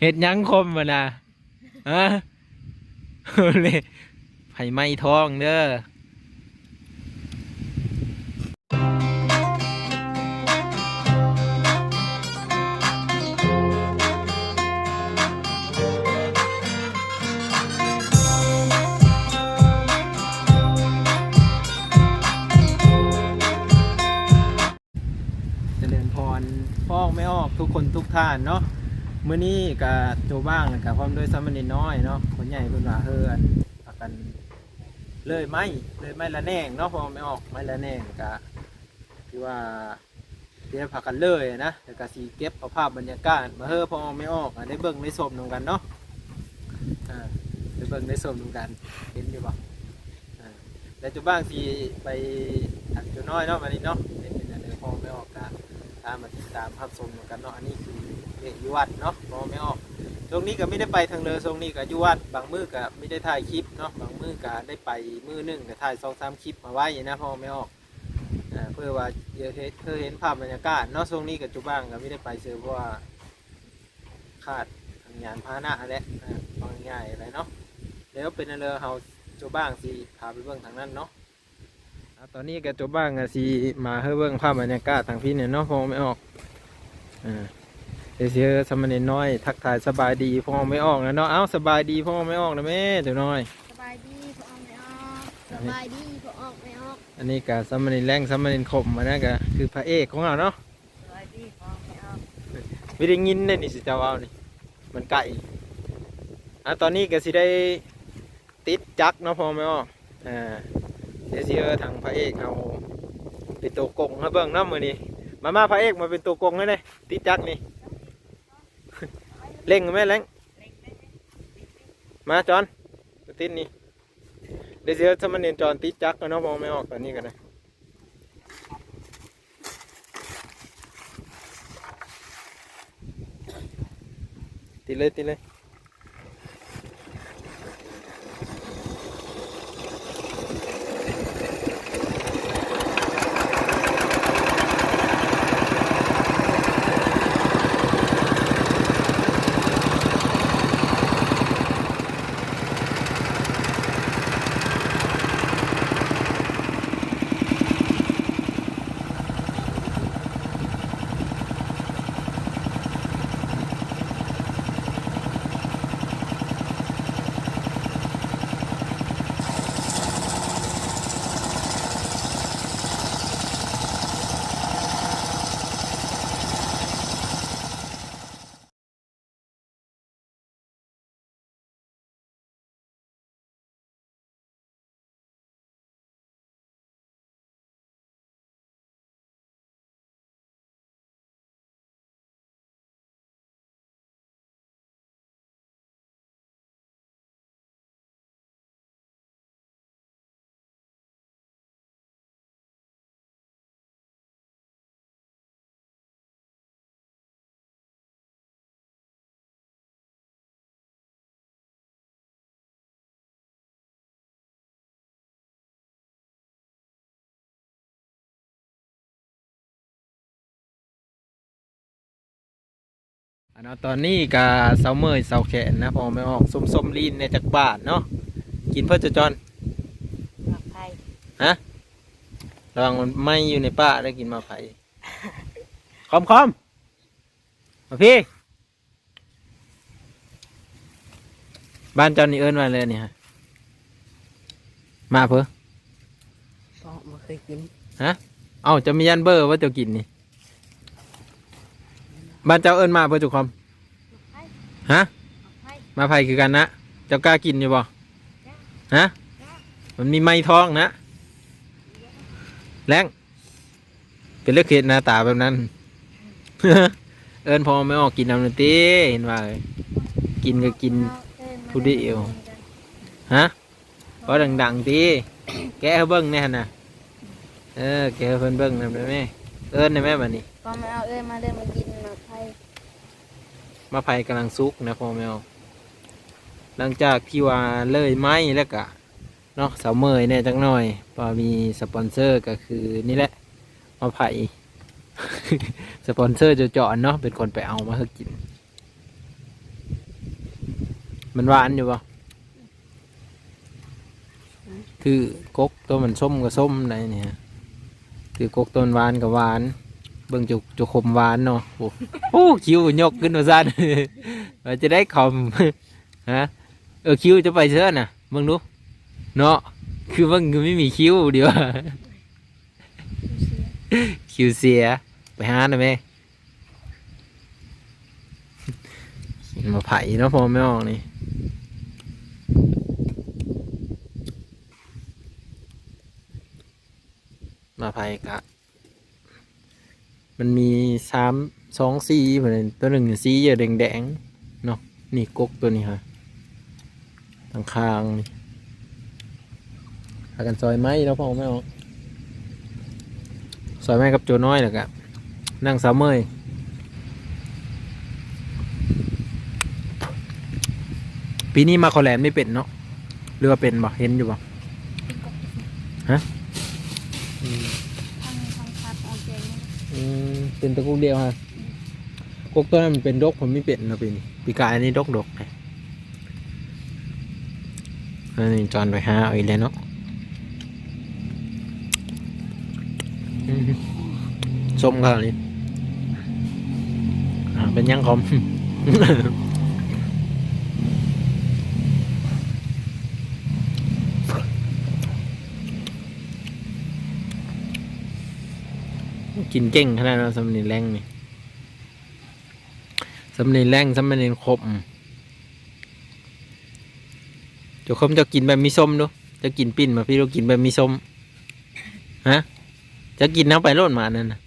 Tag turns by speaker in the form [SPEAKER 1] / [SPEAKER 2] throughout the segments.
[SPEAKER 1] เห็ดยังคมมานะฮะเลยไผ่ไม้ทองเด้อเจริญพรพ่อไม่ออกทุกคนทุกท่านเนาะ มื้อนี้กับโจบ้างกับพร้อมด้วยสามเณรน้อยเนาะคนใหญ่คนว่าเฮือนพากันเลยไม้เลยไม้ละแนงเนาะพอไม่ออกไม้ละแนงกะที่ว่าเดี๋ยวพากันเลยนะเดี๋ยวก็สีเก็บเอาภาพบรรยากาศมาเฮ้อพอไม่ออกอะได้เบิ่งได้ชมนำกันเนาะอ่าได้เบิ่งได้ชมนำกันเห็นอยู่บ่อ่าแล้วโจบ้างสีไปอันโจน้อยเนาะมานี่เนาะเป็นเป็นอันเดียวพอไม่ออกกะตามมาติดตามภาพชมกันเนาะอันนี้คือ เอกยุวัดเนาะมองไม่ออกช่วงนี้ก็ไม่ได้ไปทางเรือช่วงนี้ก็อยุวัดบางมือก็ไม่ได้ถ่ายคลิปเนาะบางมือก็ได้ไปมือหนึงก็ถ่ายสองสามคลิปมาไว้นะพอไม่ออกเพื่อว่าเดี๋ยวเห็นเพื่อเห็นภาพบรรยากาศเนาะช่วงนี้กับจุบ้างก็ไม่ได้ไปเจอเพราะว่าขาดทางยานพาหนะและอ่าฟังง่ายอะไรเนาะแล้วเป็นเรือเฮาจุบ้างสิพาไปเบื้องทางนั้นเนาะตอนนี้ก็จบบ้างอะสิมาเฮ้เบิ่งภาพบรรยากาศทางพี่เนี่ยเนาะพอไม่ออกอ่า เดี๋ยวเสียสามเณรน้อย ทักทายสบายดีพอไม่ออกนะเนาะเอ้าสบายดีพอไม่ออกนะแม่เดี๋ยวน้อย
[SPEAKER 2] สบายดีพอออกไม่ออกสบายดีพอออกไม่ออก
[SPEAKER 1] อันนี้ก็สามเณรแรงสามเณรขมมานะก็คือพระเอกของเราเนาะ
[SPEAKER 2] สบายดีพอออกไม่ออก
[SPEAKER 1] ไม่ได้ยินเลยนี่สิเจ้าเอานี่มันไก่อะตอนนี้ก็สิได้ติดจักรเนาะพอไม่ออกอ่าเดี๋ยวเสียทางพระเอกเอาเป็นตัวกงให้เบิ่งเนาะมือนี้มามาพระเอกมาเป็นตัวกงให้เลยติดจักรนี่ เล่งไหมเล่งมาจอนติดนี่เดี๋ยวจะมาเนียนจอนติดจักกันเนาะมองไม่ออกตอนนี้กันนะติดเลยติดเลย อันนั้นตอนนี้กาเสาเมยเสาแขนนะพอไม่ออกส้มส้มๆลีนในจากบาทเนาะกินเพื่อจะจอน
[SPEAKER 2] ปลอดภัย
[SPEAKER 1] ฮะระวังมันไหม่อยู่ในป่าได้กินมาไผ่คอมคอมมาพี่ บ้านเจอนนี่เอิ้นมาเลยนี่ฮะมาเพื่อ
[SPEAKER 2] พอมาเคยกิน
[SPEAKER 1] เอ้าจะมียันเบอร์ว่าจะกินนี่ บ้านเจ้าเอิ้นมาเพื่อจุกคอมฮะ
[SPEAKER 2] ให้
[SPEAKER 1] มาไผ่คือกันนะเจ้ากล้ากินอยู่บ่ฮะมันมีไม้ท้องนะแรงเป็นเลือกเห็ดหน้าตาแบบนั้น เอิญพอไม่ออกกินน้ำนนตีเห็นว่าเลยกินก็กินผู้เดียวฮะเพราะดังๆตีแกให้เบิ้งแน่หั่นนะเออแกให้เพิ่นเบิ้งนำได้ไหมเอิญได้ไหมบัดนี้
[SPEAKER 2] พอไม่ออกเอ้ยมาเดินมากินมาไผ่
[SPEAKER 1] มาไผ่กำลังซุกนะพ่อแมวหลังจากที่ว่าเลยไม้แล้วก็เนาะสาวเมยเนี่ยจักหน่อยพอมีสปอนเซอร์ก็คือนี่แหละมาไผ่สปอนเซอร์จะเจาะเนาะเป็นคนไปเอามาให้กิน มันหวานอยู่ปะคือกกตัวมันส้มกับส้มไหนเนี่ยคือกกตัวมันหวานกับหวาน เบิ่งจุกจุกขมหวานเนาะโอ้โอ้คิ้วยกขึ้นมาสั้นว่าจะได้คอมฮะเออคิ้วจะไปเชื่อน่ะเบิ่งดูเนาะคือเบิ่งคือไม่มีคิ้วเดียวคิวเสียไปหาหน่อยไหมมาไผ่เนาะพอไม่ออกนี่มาไผ่กะ มันมีสามสองสีเหมือนตัวหนึ่งสีเยอะแดงๆเนาะนี่กกตัวนี้ฮะทางคางนี่หากันซอยไม้แล้วพอไม่ออกซอยแม่กับโจน้อยแหละครับนั่งสาวเมยปีนี้มาคอแลนไม่เป็นเนาะหรือว่าเป็นบ่เห็นอยู่บ่
[SPEAKER 2] ทางทางพัดออกแกง
[SPEAKER 1] อืมเป็นตะกุกเดียวฮะกุกตัวนั้นมันเป็นดกผมไม่เป็นนาะปีนี้ปีกายอันนี้ดกดกเลยอันนี้จอนไปหาเอาอีกแล้วเนาะส้มกันนี่อ่าเป็นยังคอม กินเก่งขนาดนั้นสำเนียงแรงนี่สำเนียงแรงสำเนียงคมเจ้าคมจะกินแบบมีส้มดูจะกินปิ้นมาพี่เรากินแบบมีส้มฮะจะกินน้ำไปโลดมานั่นนะ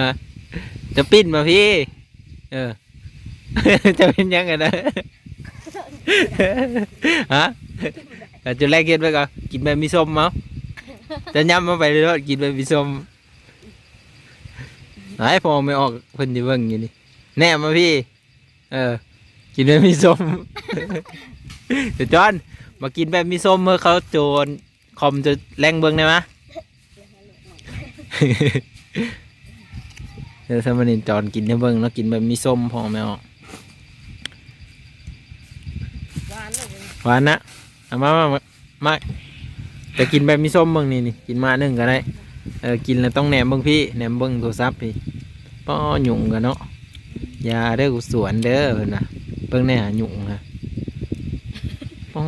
[SPEAKER 1] ฮะจะปิ้นมาพี่ เออ จะเป็นยังไงนะ ฮะ แต่จุดแรกกินไปก่อนกินแบบมีส้มมั้งจะย้ำมาไปเลยว่ากินแบบมีส้มไหนพอไม่ออกเพิ่นจะเบิ่งอยู่นี่แน่มาพี่ เออ กินแบบมีส้มเดี๋ยวจอนมากินแบบมีส้มเมื่อเขาโจรคอมจะแรงเบิ่งได้ไหมเดี๋ยวสมนินจอนกินได้เบิ่งแล้วกินแบบมีส้มพอไม่ออก
[SPEAKER 2] หวานเลย
[SPEAKER 1] หวานนะ เอามามามามาจะกินแบบมีส้มเบิ่งนี่นี่กินมาหนึ่งก็ได้เออกินแล้วต้องแหนมเบิ่งพี่แหนมเบิ่งโทรศัพท์พี่ป้อหยุ่งกันเนาะอยาเด้อกูสวนเด้อเพิ่นนะเบิ่งแน่หาหยุ่งฮะป้อ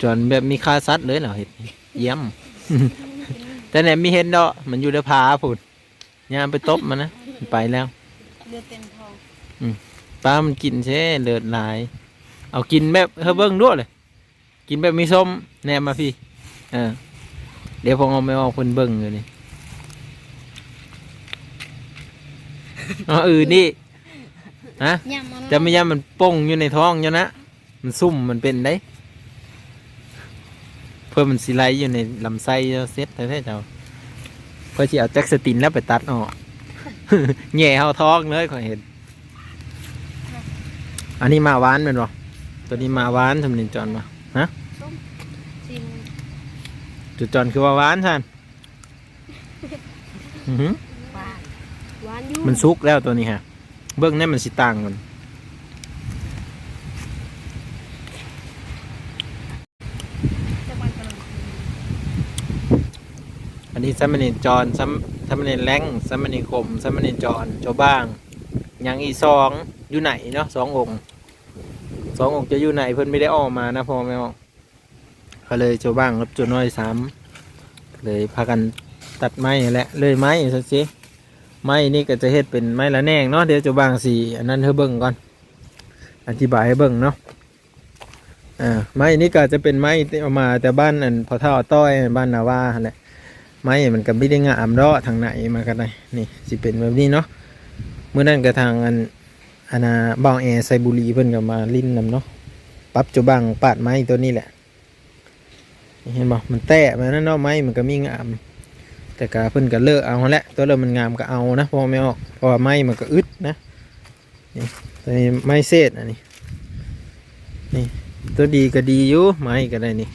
[SPEAKER 1] จอนแบบมีค่าซัดเลยเหรอเห็ดเยี่ยม แต่แหนมมีเห็นดอกมันอยู่ในผาพุ่นยามไปตบมันนะมันไปแล้ว
[SPEAKER 2] เลือดเต็มท้อง
[SPEAKER 1] ปลามันกินใช่เลือดหลาย เอากินแบบเฮาเบิ้งด้วยเลย กินแบบมีส้มแนมมาพี่ เออ เดี๋ยวผมเอาไม่ออกเพิ่นเบิ้งเลยนี่อ๋ออื่นนี่ฮะ
[SPEAKER 2] ยำมัน
[SPEAKER 1] จะไม่ยามันป่งอยู่ในท้องอยู่นะมันซุ่มมันเป็นได้ เพื่อมันสิไหลอยู่ในลำไส้เจ้าเซ็ตแท้ๆเจ้าเพื่อที่เอาแจ็คสตินแล้วไปตัดออกแง่เอาท้องเลยขอยเห็น อันนี้มาหวานเป็นบ่ตัวนี้มาหวานทำนินจอน มา
[SPEAKER 2] ชิม
[SPEAKER 1] จุดจอนคือว่าหวานท่านอื้อหือ
[SPEAKER 2] หวานหวานอยู่
[SPEAKER 1] มันซุกแล้วตัวนี้ฮะ เบื้องนี่มันสิต่างกัน
[SPEAKER 2] จะมันกำลัง
[SPEAKER 1] อันนี้ซัมมนินจอนซัมซัมมนินแรงซัมมนินคมซัมมนินจอนโจบ้างยังอีสองอยู่ไหนเนาะสององค์ สององค์จะอยู่ไหนเพิ่นไม่ได้ออกมานะพ่อแม่ก็เลยโจบ้างรับโจน้อยสามเลยพากันตัดไม้แหละเลยไม้สักสิไม้นี่ก็จะเฮ็ดเป็นไม้ละแนงเนาะเดี๋ยวโจบ้างสีอันนั้นเธอเบิ่งก่อน อธิบายให้เบิ่งเนาะอ่าไม้นี่ก็จะเป็นไม้เอามาแต่บ้านอันพอเท่าต้อยบ้านนาว่าแหละไม้มันก็ไม่ได้งามเดาะทางไหนมากันไดนี่สิเป็นแบบนี้เนาะเมื่อนั้นก็ทางอัน อันนาบางแอร์ไซบุรีเพิ่นก็มาลิ้นนำเนาะปรับจุบังปาดไม้ตัวนี้แหละ เห็นบ่มันแตะมานั่นเนาะไม้มันก็มีงาม แต่ก็เพิ่นก็เลิกเอาแหละตัวเริ่มมันงามก็เอานะพอไม่ออกพราะว่าไม้มันก็อึดนะนี่ตัวนี้ไม้เศษอันนี้นี่ตัวดีก็ดีอยู่ไม้ก็ได้นี่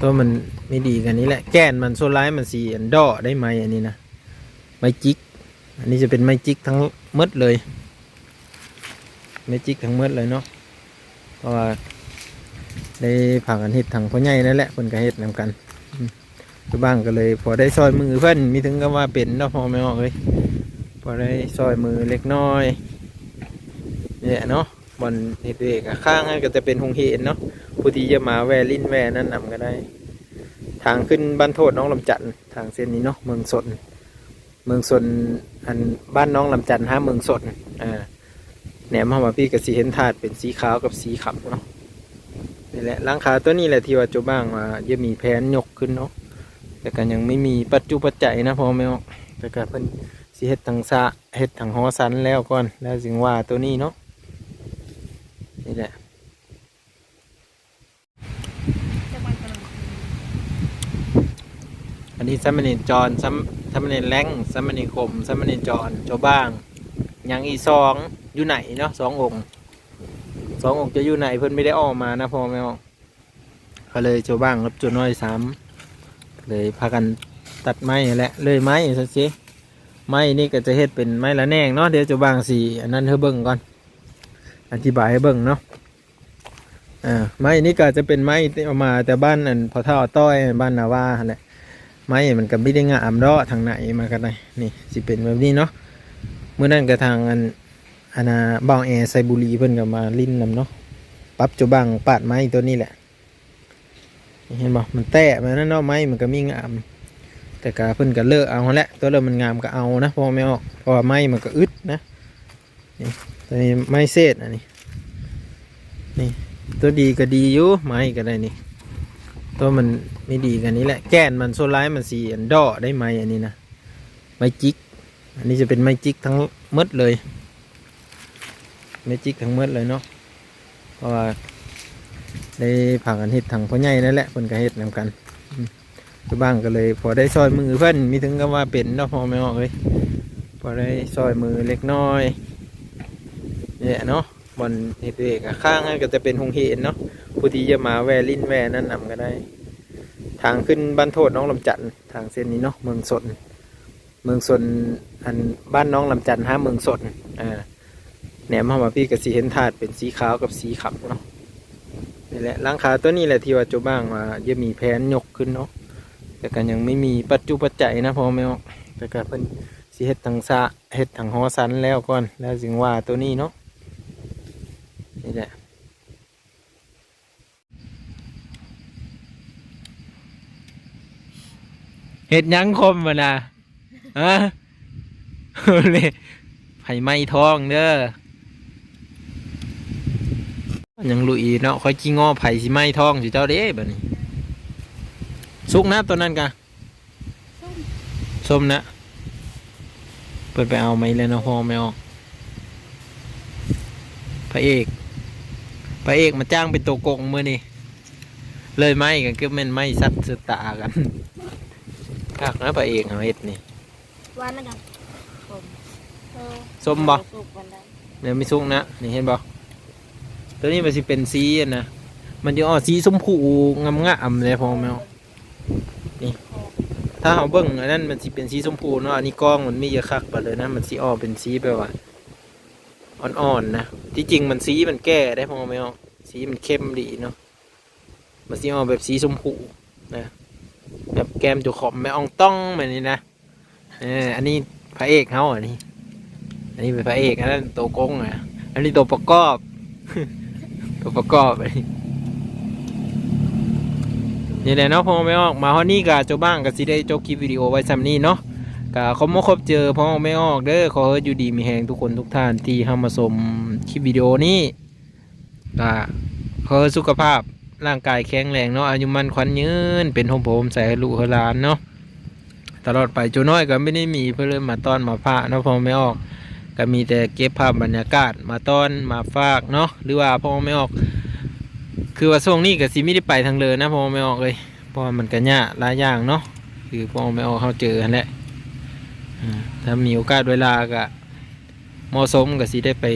[SPEAKER 1] ตัวมันไม่ดีกันนี้แหละแก้นมันโซนร้ายมันสีอันดอได้ไหมอันนี้นะไม้จิก อันนี้จะเป็นไม้จิกทั้งมดเลย ไม้จิกทั้งหมดเลยเนาะเพราะว่าได้ผักกันเห็ดถังพ่อใหญ่นั่นแหละเพิ่นก็เห็ดนำกันอืมตัวบ้างก็เลย พอได้ซอยมือเพิ่นมีถึงก็ว่าเป็นเนาะพอไม่ออกเลยพอได้ซอยมือเล็กน้อยเนี่ยเนาะบอลเห็ดเอกข้างนั้นก็จะเป็นหงเห็นเนาะผู้ที่จะมาแวลินแวนั่นนำก็ได้ ทางขึ้นบ้านโทษน้องลำจันท์ทางเส้นนี้เนาะเมืองสนเมืองสนอันบ้านน้องลำจันทน์ฮะเมืองสนอ่า แหนมเข้ามาพี่กับสีเห็นถาดเป็นสีขาวกับสีขาวเนาะนี่แหละหลังคาตัวนี้แหละที่ว่าโจบ้างว่าจะมีแผนยกขึ้นเนาะแต่กันยังไม่มีปัจจุปัจจัยนะพอไม่ออกแต่ก็เพิ่นสีเฮ็ดทางสะเฮ็ดทางหอสันแล้วก่อนแล้วจึงว่าตัวนี้เนาะนี่แหละอันนี้ซัมมเนจรซัมซัมมเนแรงซัมมเนคมซัมมเนจรโจบ้าง ยังอีสองอยู่ไหนเนาะสององค์สององค์จะอยู่ไหนเพิ่นไม่ได้ออกมานะพ่อไม่ก็เลยโจบ้างรับโจน้อยสามเลยพากันตัดไม้แหละเลยไม้สักสิไม้นี่ก็จะเฮ็ดเป็นไม้ละแนงเนาะเดี๋ยวโจบ้างสีอันนั้นให้เบิ่งก่อน อธิบายให้เบิ่งเนาะอ่าไม้นี่ก็จะเป็นไม้เอามาแต่บ้านอันพอเท่าต้อยบ้านนาว่าแหละไม้มันก็ไม่ได้งามดอกทางไหนมากันเลยนี่สิเป็นแบบนี้เนาะ มื่อนั้นก็ทางอันอันน่ะบ่าแอร์ไซบุรีเพิ่นก็มาลิ้นนำเนาะปรับจุบังปาดไม้ตัวนี้แหละ เห็นบ่มันแตะมานั่นเนาะไม้มันก็มีงาม แต่ก็เพิ่นก็เลิกเอาแหละตัวเริ่มมันงามก็เอานะพอไม่ออกพราะว่าไม้มันก็อึดนะนี่ตัวนี้ไม้เศษอันนี้นี่ตัวดีก็ดีอยู่ไม้ก็ได้นี่ตัวมันไม่ดีกันนี้แหละแก้นมันโซลายมันสีอันดอได้ไหมอันนี้นะไม้จิก อันนี้จะเป็นไม้จิกทั้งมดเลย ไม้จิกทั้งมดเลยเนาะเพราะว่าได้ผักกันเห็ดถังพ่อใหญ่นั่นแหละเพิ่นก็เห็ดนำกันอืมตัวบ้างก็เลย พอได้ซอยมือเพิ่อนมีถึงก็ว่าเป็นเนาะพอไม่ออกเลยพอได้ซอยมือเล็กน้อยเนี่ยเนาะบอลเห็ดเอกข้างนั้นก็จะเป็นหงเห็นเนาะผู้ที่จะมาแวลิ้นแวนั่นนำก็ได้ ทางขึ้นบ้านโทษน้องลำจันทน์ทางเส้นนี้เนาะเมืองสน เมืองสนอันบ้านน้องลำจันท์ฮะเมืองสนอ่าแหนมเข้ามาพี่กับสีเห็นถาดเป็นสีขาวกับสีขาวเนาะนี่แหละหลังคาตัวนี้แหละที่ว่าโจบ้างว่าจะมีแผนยกขึ้นเนาะแต่กันยังไม่มีปัจจุปัจจัยนะพอไม่ออกแต่ก็เพิ่นสีเฮ็ดทางสะเฮ็ดทางหอสันแล้วก่อนแล้วจึงว่าตัวนี้เนาะนี่แหละเห็ดยังคมมานะ ฮะเลยไผ่ไม้ทองเด้อยังลุยเนาะค่อยกี้งอไผ่สิไม้ทองสิเจ้าเด้บัดนี้ สุกนะตัวนั้นกะ
[SPEAKER 2] ส้ม
[SPEAKER 1] นะ เปิดไปเอาไหมเลยนะพอไม่ออกพระเอกพระเอกมาจ้างเป็นตัวโกงมือนี่เลยไหมกันก็แม่นไหมสัตว์สตากันคักนะพระเอกเอาเอ็ดนี่
[SPEAKER 2] หวานนะครับผมเออ
[SPEAKER 1] ส้มบ่
[SPEAKER 2] สุกวันใด
[SPEAKER 1] เดี๋ยวไม่สุกนะนี่เห็นบ่ตัวนี้มันสิเป็นสีอะนะมันจะออกสีชมพูงามงามๆเลยพอไหมเอาถ้าเราเบิ่งอันนั้นมันสิเป็นสีชมพูเนาะอันนี้กล้องมันไม่เยอะคักไปเลยนะมันสีออกเป็นสีแบบว่าอ่อนๆนะที่จริงมันสีมันแก้ได้พอไหมเอาสีมันเข้มดีเนาะมันสีออกแบบสีชมพูนะแบบแก้มจุขอบไม่อองต้องแบบนี้นะ เอออันนี้พระเอกเขาอันนี้ อันนี้เป็นพระเอกอันนั้นตัวโกงอะ อันนี้ตัวประกอบ ตัวประกอบอันนี้นี่แหละเนาะพอไม่ออกมาฮอนี่กะเจ้าบ้างกับสิได้โจคลิปวิดีโอไว้ซ้ำนี้เนาะกะเขามาครบเจอพ่อไม่ออกเด้อขอให้อยู่ดีมีแหงทุกคนทุกท่านที่เข้ามาชมคลิปวิดีโอนี้กะขอให้สุขภาพร่างกายแข็งแรงเนาะอายุมันขวัญยืนเป็นโฮมผมใส่หลูกให้หลานเนาะ ตลอดไปโจน้อยก็ไม่ได้มีเพื่อเลยมาต้อนมาพระเนาะพ่อไม่ออก ก็มีแต่เก็บภาพบรรยากาศมาต้อนมาฝากเนาะหรือว่าพ่อไม่ออก คือว่าช่วงนี้ก็สิไม่ได้ไปทางเลยนะพ่อไม่ออกเลยเพราะมันก็ยากหลายอย่างเนาะคือพ่อไม่ออกเขาเจอแหละถ้ามีโอกาสเวลาก็เหมาะสมก็สิได้ไป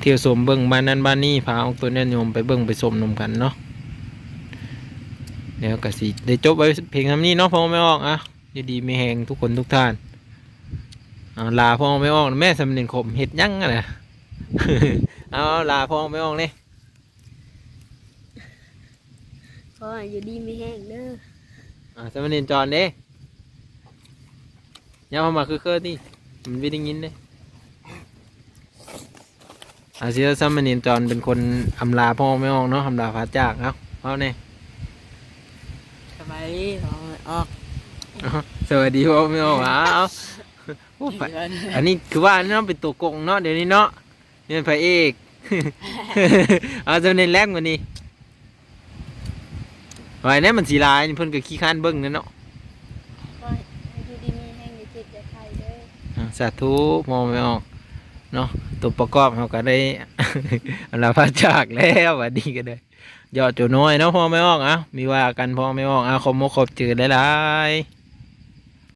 [SPEAKER 1] เที่ยวชมเบิ้งบ้านนั้นบ้านนี้พาอาตัวแน่นโยมไปเบิ้งไปชมนมกันเนาะ เดี๋ยวก็สิได้จบไว้เพียงเท่านี้เนาะพอไม่ออกอะยินดีไม่แหงทุกคนทุกท่านเอาลาพ่อไม่ออกแม่สำเนียงขมเห็ดหยังอะนะเอาลาพ่อไม่ออกนี่
[SPEAKER 2] ขอให้อยู่ดีไม่แห้งเด้อ
[SPEAKER 1] อ่าสำเนียงจอนเด้ยังเอามาคือเคอที่มันไม่ได้ยินเด้อาเซียสำเนียงจอนเป็นคนอำลาพ่อไม่ออกเนาะอำลาพระจากเอาเอาเนี่ย
[SPEAKER 2] ส บายดีขอให้ออก
[SPEAKER 1] สวัสดีพ่อไม่ออกเอาเอาโอ้ไปอันนี้คือว่าอันนี้เนาะเป็นตัวโกงเนาะเดี๋ยวนี้เนาะนี่เป็นพระเอก เอาสำเนียงแรกกว่านี้ไว้เนี่ยมันสีลายนี่เพิ่นก็ขี้ข้านเบิ้งนั่นเนาะ
[SPEAKER 2] ขอให้อยู่ดีมีแห้งอย่าเจ็บอย่าไข้เด้อ
[SPEAKER 1] อ่าสาธุมองไม่ออกเนาะตัวประกอบเขาก็ได้อันละพระจากแล้ววันนี้ก็ได้ ยอดจุน้อยเนาะพ่อไม่ออกอะมีว่ากันพ่อไม่ออกอะขอมขอบจืดหลายๆ